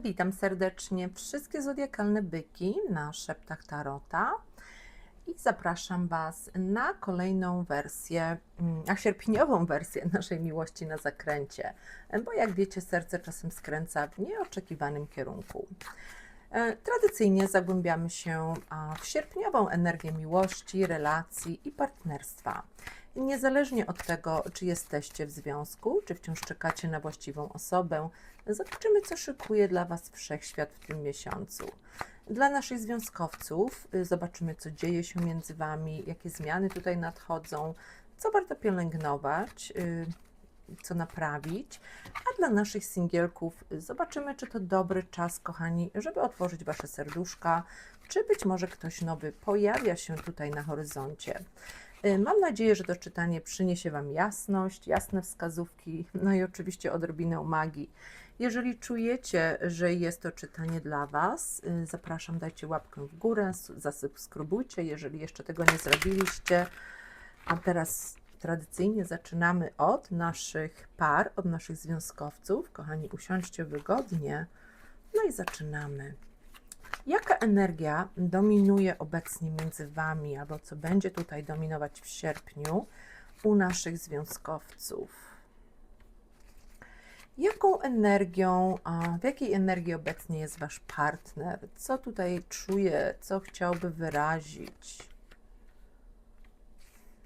Witam serdecznie wszystkie zodiakalne byki na szeptach Tarota i zapraszam Was na kolejną wersję, mm, a sierpniową wersję naszej miłości na zakręcie, bo jak wiecie, serce czasem skręca w nieoczekiwanym kierunku. E, Tradycyjnie zagłębiamy się w sierpniową energię miłości, relacji i partnerstwa. Niezależnie od tego, czy jesteście w związku, czy wciąż czekacie na właściwą osobę, zobaczymy, co szykuje dla Was wszechświat w tym miesiącu. Dla naszych związkowców y, zobaczymy, co dzieje się między Wami, jakie zmiany tutaj nadchodzą, co warto pielęgnować, y, co naprawić. A dla naszych singielków zobaczymy, czy to dobry czas, kochani, żeby otworzyć Wasze serduszka, czy być może ktoś nowy pojawia się tutaj na horyzoncie. Y, Mam nadzieję, że to czytanie przyniesie Wam jasność, jasne wskazówki, no i oczywiście odrobinę magii. Jeżeli czujecie, że jest to czytanie dla Was, y, zapraszam, dajcie łapkę w górę, zasubskrybujcie, jeżeli jeszcze tego nie zrobiliście. A teraz tradycyjnie zaczynamy od naszych par, od naszych związkowców. Kochani, usiądźcie wygodnie. No i zaczynamy. Jaka energia dominuje obecnie między Wami, albo co będzie tutaj dominować w sierpniu u naszych związkowców? Jaką energią, w jakiej energii obecnie jest Wasz partner? Co tutaj czuje, co chciałby wyrazić?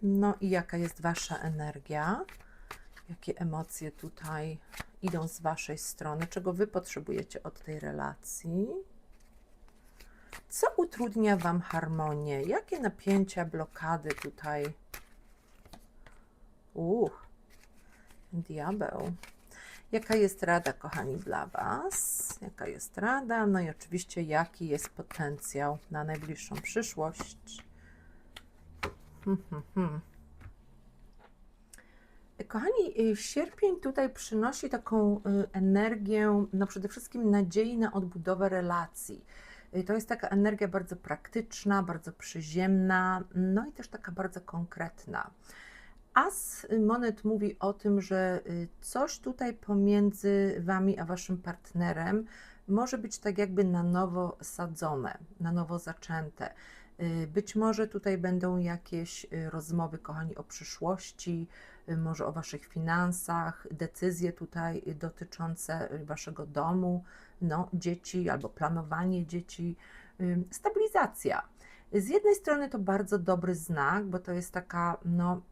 No i jaka jest Wasza energia? Jakie emocje tutaj idą z Waszej strony? Czego Wy potrzebujecie od tej relacji? Co utrudnia Wam harmonię? Jakie napięcia, blokady tutaj? Uch, diabeł. Jaka jest rada, kochani, dla Was? Jaka jest rada? No i oczywiście, jaki jest potencjał na najbliższą przyszłość? Hmm, hmm, hmm. Kochani, y, sierpień tutaj przynosi taką y, energię, no przede wszystkim nadziei na odbudowę relacji. Y, To jest taka energia bardzo praktyczna, bardzo przyziemna, no i też taka bardzo konkretna. As Monet mówi o tym, że y, coś tutaj pomiędzy Wami a Waszym partnerem może być tak jakby na nowo sadzone, na nowo zaczęte. Y, Być może tutaj będą jakieś rozmowy, kochani, o przyszłości, może o Waszych finansach, decyzje tutaj dotyczące Waszego domu, no, dzieci albo planowanie dzieci, y, stabilizacja. Z jednej strony to bardzo dobry znak, bo to jest taka, no,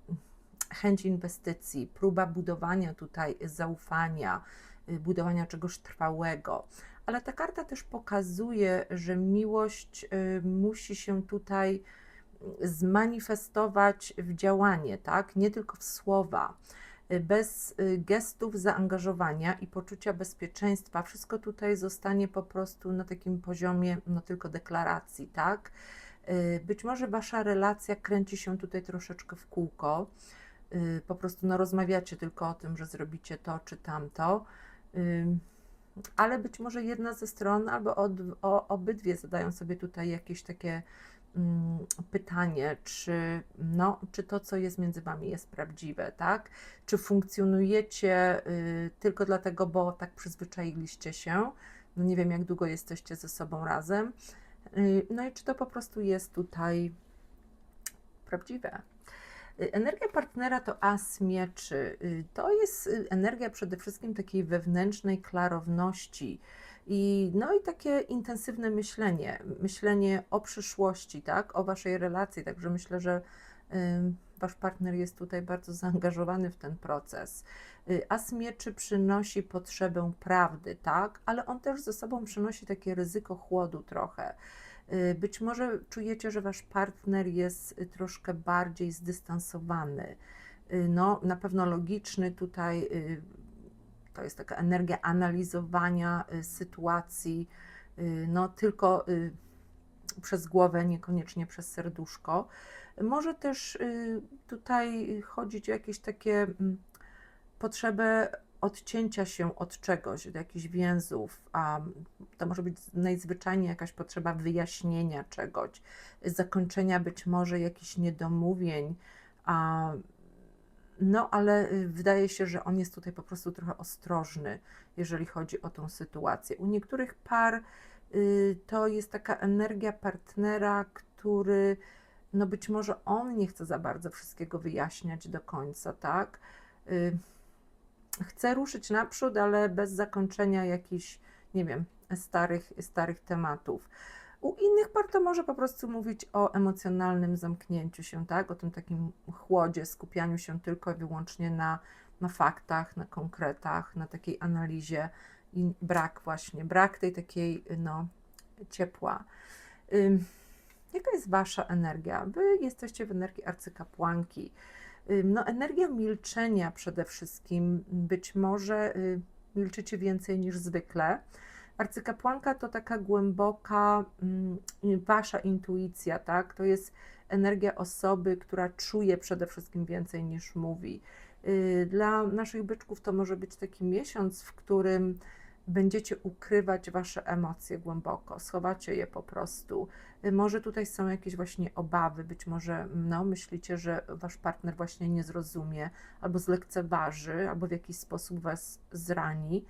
chęć inwestycji, próba budowania tutaj zaufania, y, budowania czegoś trwałego. Ale ta karta też pokazuje, że miłość y, musi się tutaj zmanifestować w działanie, tak? Nie tylko w słowa. Y, Bez y, gestów zaangażowania i poczucia bezpieczeństwa, wszystko tutaj zostanie po prostu na takim poziomie, no tylko deklaracji, tak? Y, Być może wasza relacja kręci się tutaj troszeczkę w kółko. Po prostu no, rozmawiacie tylko o tym, że zrobicie to czy tamto, ale być może jedna ze stron albo od, o, obydwie zadają sobie tutaj jakieś takie pytanie, czy, no, czy to, co jest między Wami, jest prawdziwe, tak? Czy funkcjonujecie y, tylko dlatego, bo tak przyzwyczailiście się, no nie wiem, jak długo jesteście ze sobą razem, y, no i czy to po prostu jest tutaj prawdziwe. Y, Energia partnera to as mieczy. To jest energia przede wszystkim takiej wewnętrznej klarowności i, no i takie intensywne myślenie, myślenie o przyszłości, tak, o waszej relacji. Także myślę, że wasz partner jest tutaj bardzo zaangażowany w ten proces. Y, As mieczy przynosi potrzebę prawdy, tak, ale on też ze sobą przynosi takie ryzyko chłodu trochę. Y, Być może czujecie, że wasz partner jest y, troszkę bardziej zdystansowany. No, na pewno logiczny tutaj. To jest taka energia analizowania y, sytuacji, y, no tylko y, przez głowę, niekoniecznie przez serduszko. Może też tutaj chodzić o jakieś takie mm, potrzebę odcięcia się od czegoś, od jakichś więzów, a to może być najzwyczajniej jakaś potrzeba wyjaśnienia czegoś, zakończenia być może jakichś niedomówień, a no, ale y, wydaje się, że on jest tutaj po prostu trochę ostrożny, jeżeli chodzi o tą sytuację. U niektórych par y, to jest taka energia partnera, który, no być może on nie chce za bardzo wszystkiego wyjaśniać do końca, tak? Y, chce ruszyć naprzód, ale bez zakończenia jakichś, nie wiem, starych, starych tematów. U innych par to może po prostu mówić o emocjonalnym zamknięciu się, tak? O tym takim chłodzie, skupianiu się tylko i wyłącznie na, na faktach, na konkretach, na takiej analizie i brak właśnie, brak tej takiej, no, ciepła. Jaka jest Wasza energia? Wy jesteście w energii arcykapłanki. No, energia milczenia przede wszystkim, być może y, milczycie więcej niż zwykle. Arcykapłanka to taka głęboka mm, wasza intuicja, tak? To jest energia osoby, która czuje przede wszystkim więcej niż mówi. Y, Dla naszych byczków to może być taki miesiąc, w którym będziecie ukrywać wasze emocje głęboko, schowacie je po prostu. Y, Może tutaj są jakieś właśnie obawy, być może no, myślicie, że wasz partner właśnie nie zrozumie, albo zlekceważy, albo w jakiś sposób was zrani.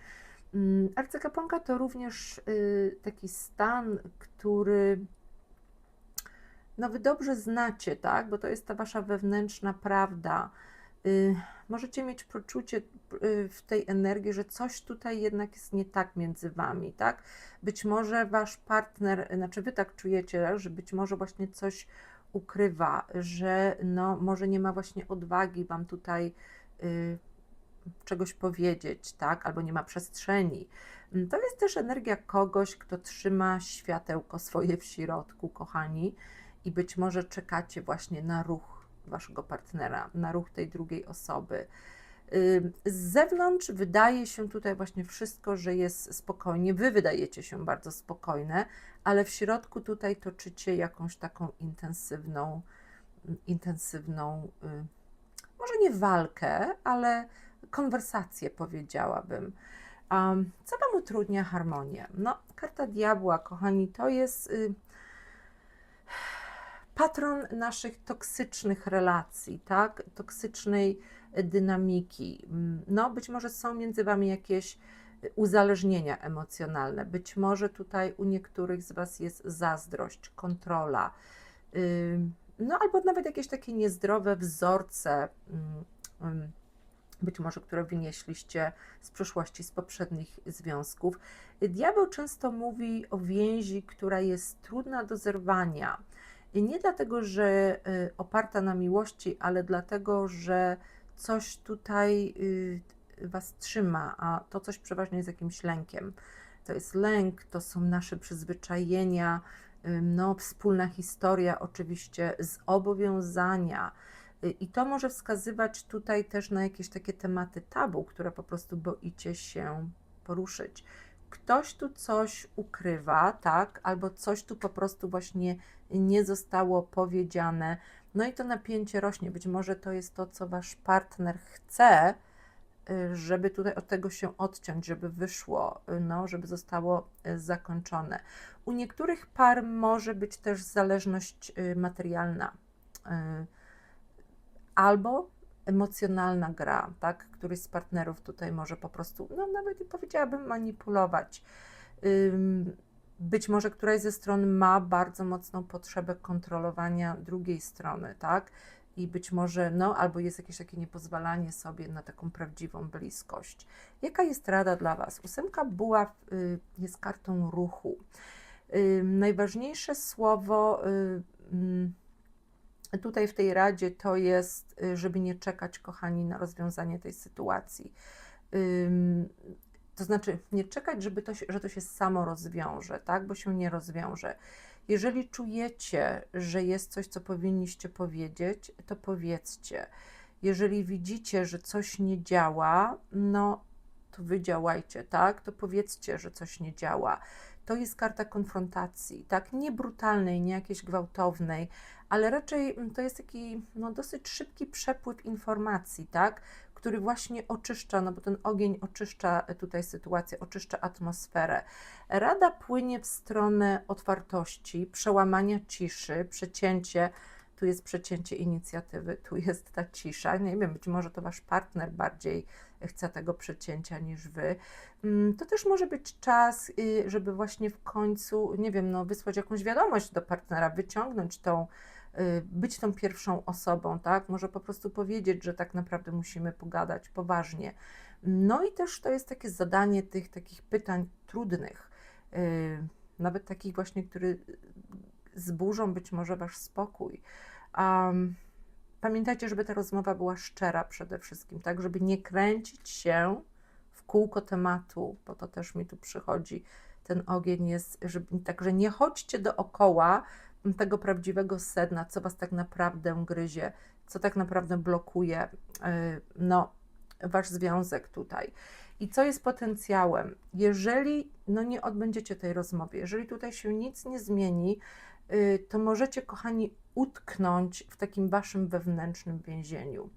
Mm, Arcykapłanka to również y, taki stan, który no wy dobrze znacie, tak? Bo to jest ta wasza wewnętrzna prawda. Y, Możecie mieć poczucie y, w tej energii, że coś tutaj jednak jest nie tak między wami, tak? Być może wasz partner, znaczy wy tak czujecie, że być może właśnie coś ukrywa, że no może nie ma właśnie odwagi wam tutaj czegoś powiedzieć, tak? Albo nie ma przestrzeni. Mm, To jest też energia kogoś, kto trzyma światełko swoje w środku, kochani, i być może czekacie właśnie na ruch waszego partnera, na ruch tej drugiej osoby. Z zewnątrz wydaje się tutaj właśnie wszystko, że jest spokojnie. Wy wydajecie się bardzo spokojne, ale w środku tutaj toczycie jakąś taką intensywną, intensywną, y, może nie walkę, ale konwersację powiedziałabym. Um, co Wam utrudnia harmonię? No, karta diabła, kochani, to jest y, patron naszych toksycznych relacji, tak? Toksycznej y, dynamiki. Mm, No, być może są między Wami jakieś y, uzależnienia emocjonalne. Być może tutaj u niektórych z Was jest zazdrość, kontrola. Ym, No, albo nawet jakieś takie niezdrowe wzorce, ym, ym, być może które wynieśliście z przeszłości, z poprzednich związków. Diabeł często mówi o więzi, która jest trudna do zerwania. I nie dlatego, że y, oparta na miłości, ale dlatego, że coś tutaj y, Was trzyma, a to coś przeważnie jest jakimś lękiem. To jest lęk, to są nasze przyzwyczajenia, y, no, wspólna historia, oczywiście, zobowiązania. I to może wskazywać tutaj też na jakieś takie tematy tabu, które po prostu boicie się poruszyć. Ktoś tu coś ukrywa, tak, albo coś tu po prostu właśnie nie zostało powiedziane. No i to napięcie rośnie. Być może to jest to, co wasz partner chce, żeby tutaj od tego się odciąć, żeby wyszło, no, żeby zostało y, zakończone. U niektórych par może być też zależność y, materialna y, albo emocjonalna gra, tak? Któryś z partnerów tutaj może po prostu, no nawet i powiedziałabym, manipulować. Być może któraś ze stron ma bardzo mocną potrzebę kontrolowania drugiej strony, tak? I być może, no, albo jest jakieś takie niepozwalanie sobie na taką prawdziwą bliskość. Jaka jest rada dla Was? Ósemka buław y, jest kartą ruchu. Najważniejsze słowo y, mm, tutaj w tej radzie to jest, y, żeby nie czekać, kochani, na rozwiązanie tej sytuacji. To znaczy, nie czekać, żeby to że to się samo rozwiąże, tak? Bo się nie rozwiąże. Jeżeli czujecie, że jest coś, co powinniście powiedzieć, to powiedzcie. Jeżeli widzicie, że coś nie działa, no to wy działajcie, tak? To powiedzcie, że coś nie działa. To jest karta konfrontacji, tak? Nie brutalnej, nie jakiejś gwałtownej, ale raczej mm, to jest taki no, dosyć szybki przepływ informacji, tak? Który właśnie oczyszcza, no bo ten ogień oczyszcza tutaj sytuację, oczyszcza atmosferę. Rada płynie w stronę otwartości, przełamania ciszy, przecięcie tu jest przecięcie inicjatywy, tu jest ta cisza. Nie wiem, być może to wasz partner bardziej chce tego przecięcia niż wy. Mm, to też może być czas, y, żeby właśnie w końcu, nie wiem, no, wysłać jakąś wiadomość do partnera, wyciągnąć tą, y, być tą pierwszą osobą, tak? Może po prostu powiedzieć, że tak naprawdę musimy pogadać poważnie. No i też to jest takie zadanie tych takich pytań trudnych, y, nawet takich właśnie, które zburzą być może wasz spokój. Um, pamiętajcie, żeby ta rozmowa była szczera przede wszystkim, tak, żeby nie kręcić się w kółko tematu, bo to też mi tu przychodzi. Ten ogień jest, żeby, także nie chodźcie dookoła tego prawdziwego sedna, co was tak naprawdę gryzie, co tak naprawdę blokuje yy, no, wasz związek tutaj. I co jest potencjałem? Jeżeli no, nie odbędziecie tej rozmowy, jeżeli tutaj się nic nie zmieni, to możecie, kochani, utknąć w takim waszym wewnętrznym więzieniu.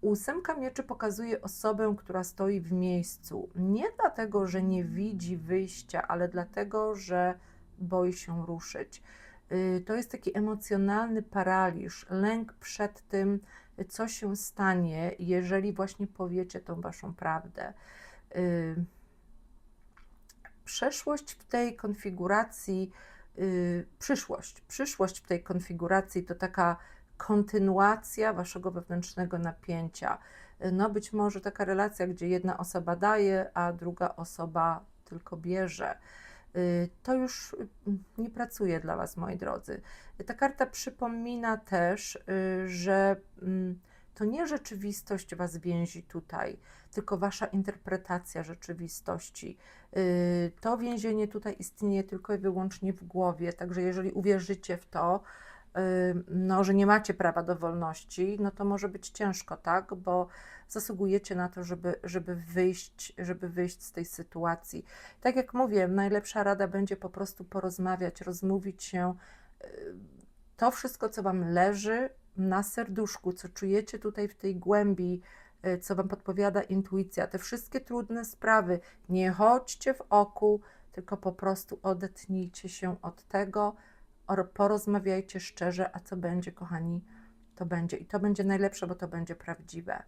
Ósemka mieczy pokazuje osobę, która stoi w miejscu. Nie dlatego, że nie widzi wyjścia, ale dlatego, że boi się ruszyć. Y, to jest taki emocjonalny paraliż, lęk przed tym, co się stanie, jeżeli właśnie powiecie tą waszą prawdę. Y, przeszłość w tej konfiguracji Y, przyszłość. Przyszłość w tej konfiguracji to taka kontynuacja waszego wewnętrznego napięcia. Y, no być może taka relacja, gdzie jedna osoba daje, a druga osoba tylko bierze. Y, to już nie pracuje dla Was, moi drodzy. Ta karta przypomina też, że mm, to nie rzeczywistość Was więzi tutaj, tylko Wasza interpretacja rzeczywistości. Y, to więzienie tutaj istnieje tylko i wyłącznie w głowie, także jeżeli uwierzycie w to, y, no, że nie macie prawa do wolności, no to może być ciężko, tak? Bo zasługujecie na to, żeby, żeby, wyjść, żeby wyjść z tej sytuacji. Tak jak mówię, najlepsza rada będzie po prostu porozmawiać, rozmówić się. Y, to wszystko, co Wam leży, na serduszku, co czujecie tutaj w tej głębi, e, co Wam podpowiada intuicja, te wszystkie trudne sprawy, nie chodźcie w oku, tylko po prostu odetnijcie się od tego, porozmawiajcie szczerze, a co będzie, kochani, to będzie. I to będzie najlepsze, bo to będzie prawdziwe.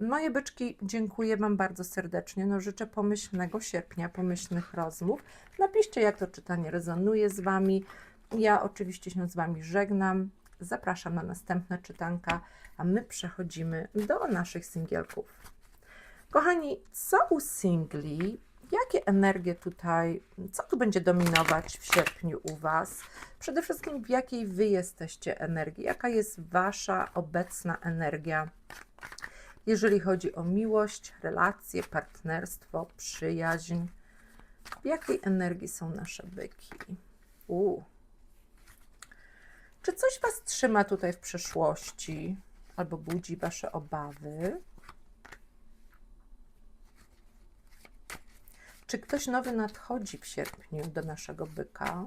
Moje byczki, dziękuję Wam bardzo serdecznie. No, życzę pomyślnego sierpnia, pomyślnych rozmów. Napiszcie, jak to czytanie rezonuje z Wami. Ja oczywiście się z Wami żegnam. Zapraszam na następne czytanka, a my przechodzimy do naszych singielków. Kochani, co u singli? Jakie energie tutaj, co tu będzie dominować w sierpniu u Was? Przede wszystkim w jakiej Wy jesteście energii? Jaka jest Wasza obecna energia? Jeżeli chodzi o miłość, relacje, partnerstwo, przyjaźń, w jakiej energii są nasze byki? U, czy coś Was trzyma tutaj w przeszłości albo budzi Wasze obawy? Czy ktoś nowy nadchodzi w sierpniu do naszego byka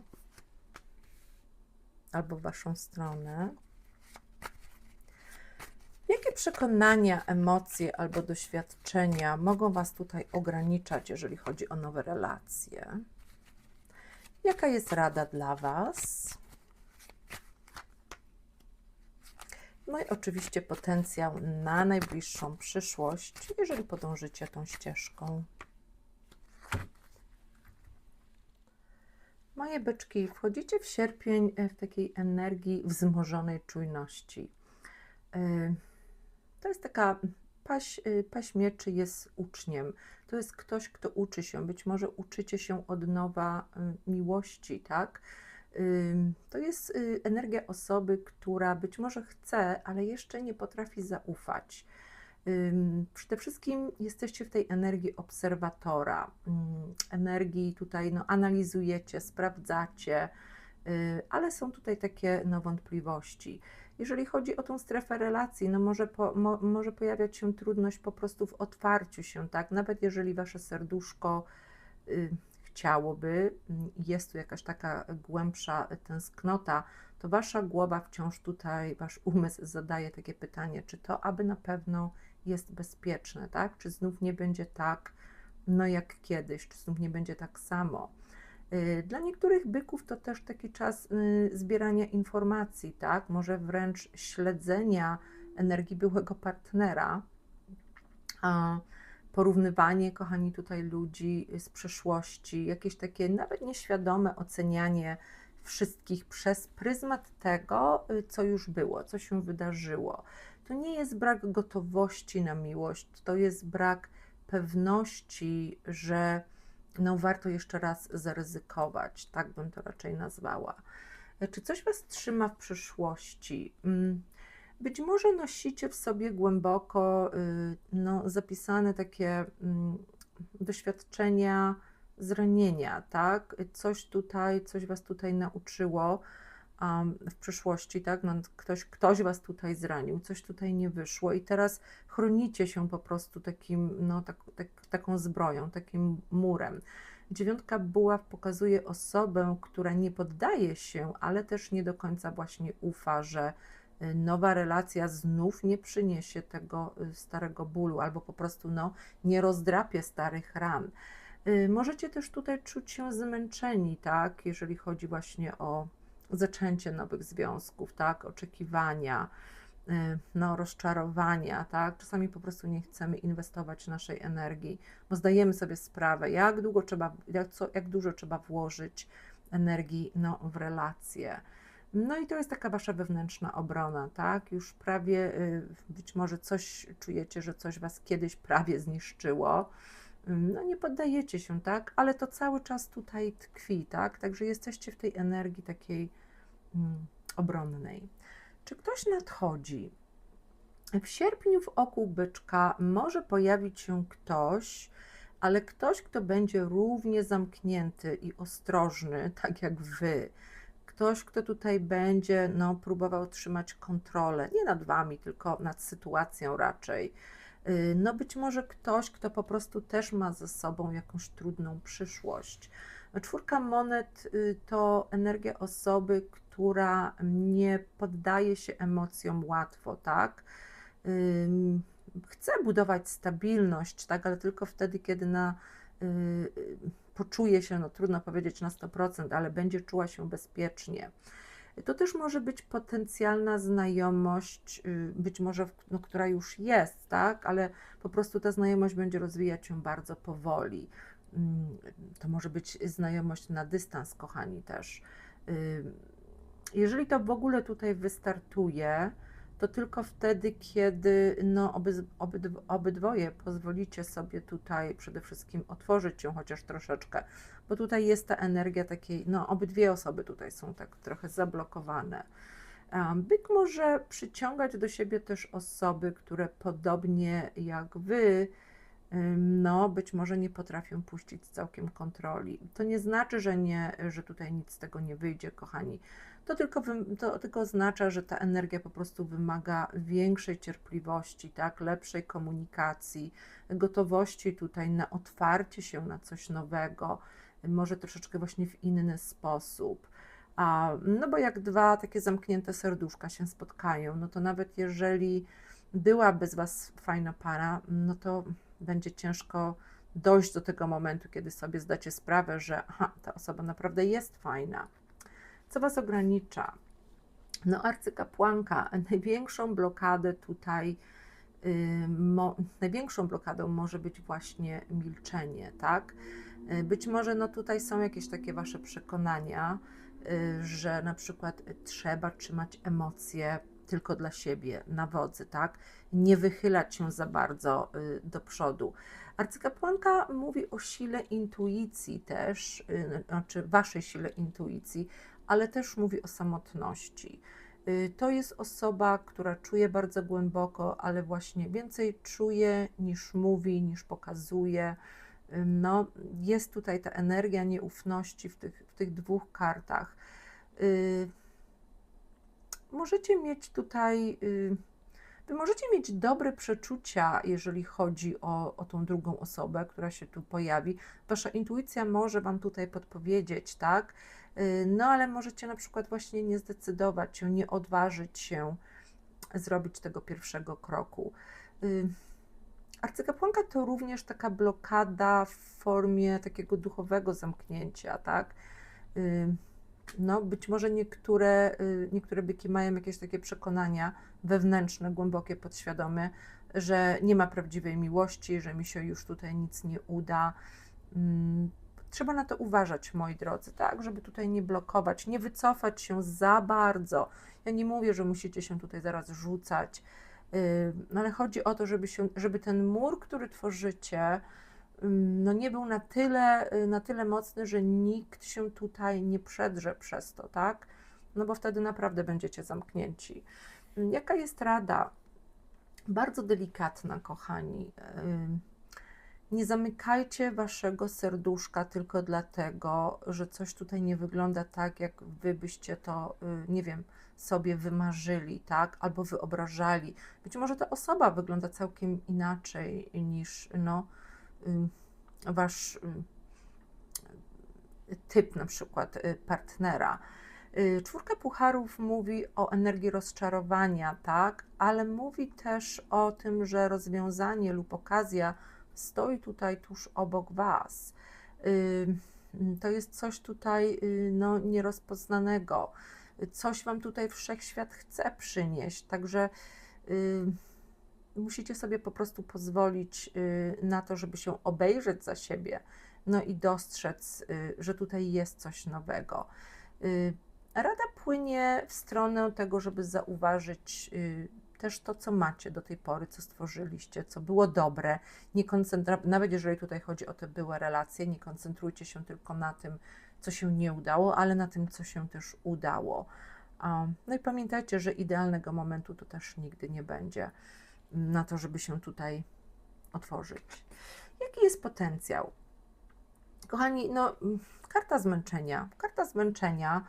albo w Waszą stronę? Jakie przekonania, emocje albo doświadczenia mogą Was tutaj ograniczać, jeżeli chodzi o nowe relacje? Jaka jest rada dla Was? No i oczywiście potencjał na najbliższą przyszłość, jeżeli podążycie tą ścieżką. Moje byczki, wchodzicie w sierpień e, w takiej energii wzmożonej czujności. E, to jest taka paś, e, paś mieczy jest uczniem. To jest ktoś, kto uczy się. Być może uczycie się od nowa miłości, tak? To jest y, energia osoby, która być może chce, ale jeszcze nie potrafi zaufać. Przede wszystkim jesteście w tej energii obserwatora, energii tutaj no, analizujecie, sprawdzacie, y, ale są tutaj takie no, wątpliwości. Jeżeli chodzi o tą strefę relacji, no może, po, mo, może pojawiać się trudność po prostu w otwarciu się, tak? Nawet jeżeli wasze serduszko y, chciałoby, mm, jest tu jakaś taka głębsza tęsknota, to wasza głowa wciąż tutaj, wasz umysł zadaje takie pytanie, czy to aby na pewno jest bezpieczne, tak? Czy znów nie będzie tak, no jak kiedyś, czy znów nie będzie tak samo. Y, Dla niektórych byków to też taki czas y, zbierania informacji, tak? Może wręcz śledzenia energii byłego partnera. A porównywanie, kochani, tutaj ludzi z przeszłości, jakieś takie nawet nieświadome ocenianie wszystkich przez pryzmat tego, y, co już było, co się wydarzyło. To nie jest brak gotowości na miłość, to jest brak pewności, że no warto jeszcze raz zaryzykować, tak bym to raczej nazwała. Czy coś Was trzyma w przyszłości? Być może nosicie w sobie głęboko y, no, zapisane takie mm, doświadczenia zranienia, tak? Coś tutaj, coś Was tutaj nauczyło um, w przyszłości, tak? No, ktoś, ktoś Was tutaj zranił, coś tutaj nie wyszło i teraz chronicie się po prostu takim, no, tak, tak, taką zbroją, takim murem. Dziewiątka buław pokazuje osobę, która nie poddaje się, ale też nie do końca właśnie ufa, że nowa relacja znów nie przyniesie tego y, starego bólu, albo po prostu no, nie rozdrapie starych ran. Y, Możecie też tutaj czuć się zmęczeni, tak, jeżeli chodzi właśnie o zaczęcie nowych związków, tak, oczekiwania, y, no, rozczarowania, tak. Czasami po prostu nie chcemy inwestować naszej energii, bo zdajemy sobie sprawę, jak długo trzeba, jak, co, jak dużo trzeba włożyć energii no, w relacje. No i to jest taka wasza wewnętrzna obrona, tak? Już prawie, y, być może coś czujecie, że coś was kiedyś prawie zniszczyło. Ym, No nie poddajecie się, tak? Ale to cały czas tutaj tkwi, tak? Także jesteście w tej energii takiej mm, obronnej. Czy ktoś nadchodzi? W sierpniu w oku byczka może pojawić się ktoś, ale ktoś, kto będzie równie zamknięty i ostrożny, tak jak wy. Ktoś, kto tutaj będzie no, próbował trzymać kontrolę, nie nad wami, tylko nad sytuacją raczej. Y, No być może ktoś, kto po prostu też ma ze sobą jakąś trudną przyszłość. Czwórka monet y, to energia osoby, która nie poddaje się emocjom łatwo, tak? Chce budować stabilność, tak, ale tylko wtedy, kiedy na, y, poczuje się, no trudno powiedzieć na 100%, ale będzie czuła się bezpiecznie. To też może być potencjalna znajomość, y, być może, no, która już jest, tak, ale po prostu ta znajomość będzie rozwijać się bardzo powoli. Mm, To może być znajomość na dystans, kochani, też. Y, Jeżeli to w ogóle tutaj wystartuje, to tylko wtedy, kiedy no, obydw- obydw- obydwoje pozwolicie sobie tutaj przede wszystkim otworzyć się chociaż troszeczkę, bo tutaj jest ta energia takiej, no obydwie osoby tutaj są tak trochę zablokowane. Byk może przyciągać do siebie też osoby, które podobnie jak wy, no być może nie potrafią puścić całkiem kontroli. To nie znaczy, że nie, że tutaj nic z tego nie wyjdzie, kochani. To tylko, to tylko oznacza, że ta energia po prostu wymaga większej cierpliwości, tak, lepszej komunikacji, gotowości tutaj na otwarcie się na coś nowego, może troszeczkę właśnie w inny sposób. A, no bo jak dwa takie zamknięte serduszka się spotkają, no to nawet jeżeli była bez Was fajna para, no to będzie ciężko dojść do tego momentu, kiedy sobie zdacie sprawę, że aha, ta osoba naprawdę jest fajna. Co Was ogranicza? No, arcykapłanka, największą blokadę tutaj, y, mo, największą blokadą może być właśnie milczenie, tak? Y, Być może no tutaj są jakieś takie Wasze przekonania, y, że na przykład trzeba trzymać emocje tylko dla siebie na wodzy, tak? Nie wychylać się za bardzo y, do przodu. Arcykapłanka mówi o sile intuicji też, y, znaczy Waszej sile intuicji, ale też mówi o samotności. Y, To jest osoba, która czuje bardzo głęboko, ale właśnie więcej czuje niż mówi, niż pokazuje. No, jest tutaj ta energia nieufności w tych, w tych dwóch kartach. Możecie mieć tutaj, y, wy możecie mieć dobre przeczucia, jeżeli chodzi o, o tą drugą osobę, która się tu pojawi. Wasza intuicja może Wam tutaj podpowiedzieć, tak? Y, No, ale możecie na przykład właśnie nie zdecydować się, nie odważyć się zrobić tego pierwszego kroku. Y, Arcykapłanka to również taka blokada w formie takiego duchowego zamknięcia, tak? Y, No, być może niektóre, y, niektóre byki mają jakieś takie przekonania wewnętrzne, głębokie, podświadome, że nie ma prawdziwej miłości, że mi się już tutaj nic nie uda. Mm, Trzeba na to uważać, moi drodzy, tak, żeby tutaj nie blokować, nie wycofać się za bardzo. Ja nie mówię, że musicie się tutaj zaraz rzucać, yy, no ale chodzi o to, żeby, się, żeby ten mur, który tworzycie, no nie był na tyle, y, na tyle mocny, że nikt się tutaj nie przedrze przez to, tak? No bo wtedy naprawdę będziecie zamknięci. Jaka jest rada? Bardzo delikatna, kochani. Nie zamykajcie waszego serduszka tylko dlatego, że coś tutaj nie wygląda tak, jak wy byście to, y, nie wiem, sobie wymarzyli, tak? Albo wyobrażali. Być może ta osoba wygląda całkiem inaczej niż, no, wasz y, typ na przykład y, partnera. Y, Czwórka pucharów mówi o energii rozczarowania, tak, ale mówi też o tym, że rozwiązanie lub okazja stoi tutaj tuż obok Was. Y, To jest coś tutaj y, no, nierozpoznanego. Coś Wam tutaj wszechświat chce przynieść, także y, musicie sobie po prostu pozwolić y, na to, żeby się obejrzeć za siebie, no i dostrzec, y, że tutaj jest coś nowego. Y, Rada płynie w stronę tego, żeby zauważyć też to, co macie do tej pory, co stworzyliście, co było dobre. Nie koncentra- nawet jeżeli tutaj chodzi o te były relacje, nie koncentrujcie się tylko na tym, co się nie udało, ale na tym, co się też udało. No i pamiętajcie, że idealnego momentu to też nigdy nie będzie na to, żeby się tutaj otworzyć. Jaki jest potencjał? Kochani, no, karta zmęczenia. Karta zmęczenia.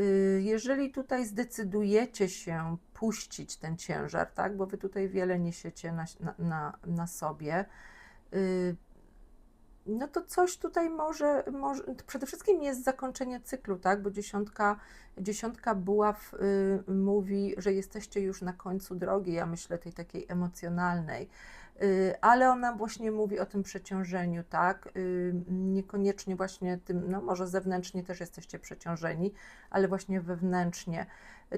y, Jeżeli tutaj zdecydujecie się puścić ten ciężar, tak, bo wy tutaj wiele niesiecie na, na, na, na sobie, y, no to coś tutaj może, może, przede wszystkim jest zakończenie cyklu, tak, bo dziesiątka, dziesiątka buław y, mówi, że jesteście już na końcu drogi, ja myślę tej takiej emocjonalnej, y, ale ona właśnie mówi o tym przeciążeniu, tak, y, niekoniecznie właśnie tym, no może zewnętrznie też jesteście przeciążeni, ale właśnie wewnętrznie.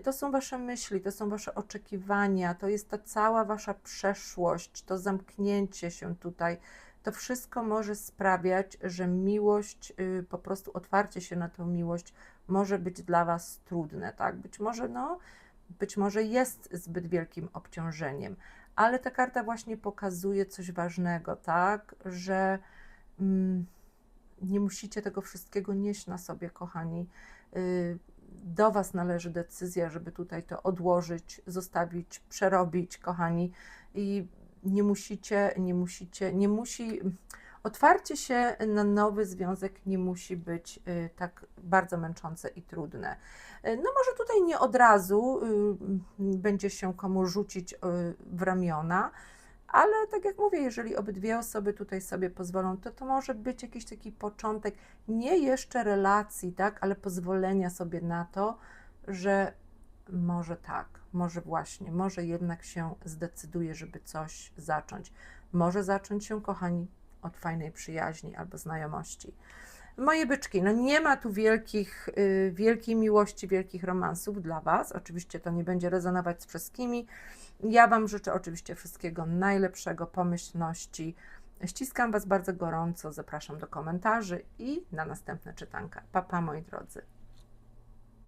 To są wasze myśli, to są wasze oczekiwania, to jest ta cała wasza przeszłość, to zamknięcie się tutaj, to wszystko może sprawiać, że miłość, y, po prostu otwarcie się na tę miłość może być dla Was trudne, tak? Być może, no, być może jest zbyt wielkim obciążeniem, ale ta karta właśnie pokazuje coś ważnego, tak? Że mm, nie musicie tego wszystkiego nieść na sobie, kochani. Y, do Was należy decyzja, żeby tutaj to odłożyć, zostawić, przerobić, kochani. I nie musicie, nie musicie, nie musi. Otwarcie się na nowy związek nie musi być y, tak bardzo męczące i trudne. Y, No może tutaj nie od razu y, będzie się komu rzucić w ramiona, ale tak jak mówię, jeżeli obydwie osoby tutaj sobie pozwolą, to to może być jakiś taki początek, nie jeszcze relacji, tak, ale pozwolenia sobie na to, że może tak, może właśnie, może jednak się zdecyduje, żeby coś zacząć. Może zacząć się, kochani, od fajnej przyjaźni albo znajomości. Moje byczki, no nie ma tu wielkich, y, wielkiej miłości, wielkich romansów dla Was. Oczywiście to nie będzie rezonować z wszystkimi. Ja Wam życzę oczywiście wszystkiego najlepszego, pomyślności. Ściskam Was bardzo gorąco, zapraszam do komentarzy i na następne czytanka. Pa, pa moi drodzy.